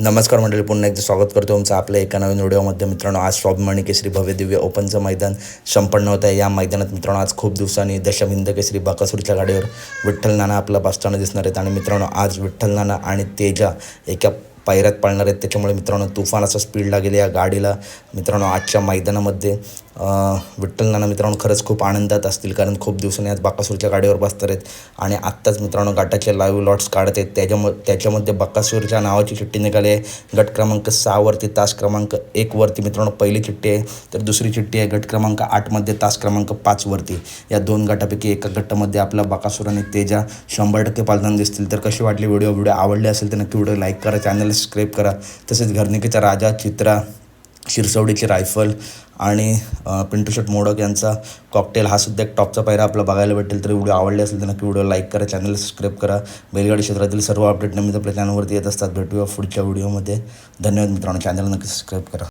नमस्कार मंडळी पुन्हा एकदा स्वागत करतो तुमचं आपल्या एका नवीन व्हिडिओमध्ये मित्रांनो आज स्वाभिमानी केसरी भव्य दिव्य ओपनचं मैदान संपन्न होत आहे. या मैदानात मित्रांनो आज खूप दिवसांनी दशमिंद केसरी बाकासूरच्या गाडीवर विठ्ठल नाना आपला बसताना दिसणार आहेत. आणि मित्रांनो आज विठ्ठल नाना आणि तेजा एका पायऱ्यात पाळणार आहेत. त्याच्यामुळे मित्रांनो तुफान असा स्पीड लागेल या गाडीला. मित्रांनो आजच्या मैदानामध्ये विठ्ठल नाना मित्रांनो खरंच खूप आनंदात असतील कारण खूप दिवसांनी आज बाकासूरच्या गाडीवर बसणार आहेत आणि आत्ताच मित्रांनो गटाचे लाईव्ह लॉट्स काढत आहेत. त्याच्याम त्याच्यामध्ये बकासूरच्या नावाची चिठ्ठी निघाली आहे. गट क्रमांक सहावरती तास क्रमांक एकवरती मित्रांनो पहिली चिठ्ठी आहे. तर दुसरी चिठ्ठी आहे गट क्रमांक आठमध्ये तास क्रमांक पाचवरती या दोन गटापैकी एका गटामध्ये आपला बकासूर आणि तेजा शंभर टक्के पालताना दिसतील. तर कशी वाटली व्हिडिओ व्हिडिओ आवडले असेल तर नक्की व्हिडिओ लाईक करा चॅनल सबस्क्राईब करा. तसेच घरनिकेचा राजा चित्रा शिरसवडीची रायफल आणि अ, पिंटू मोडक यांचा कॉकटेल हा सुद्धा एक टॉपचा पायरा आपला बघायला भेटेल. तर व्हिडिओ आवडले असेल तर नक्की व्हिडिओ लाईक करा चॅनल सबस्क्राईब करा. बैलगाडी क्षेत्रातील सर्व अपडेट नेहमीच आपल्या चॅनलवरती येत असतात. भेटूया पुढच्या व्हिडिओमध्ये धन्यवाद मित्रांनो. चॅनल नक्की सबस्क्राईब करा.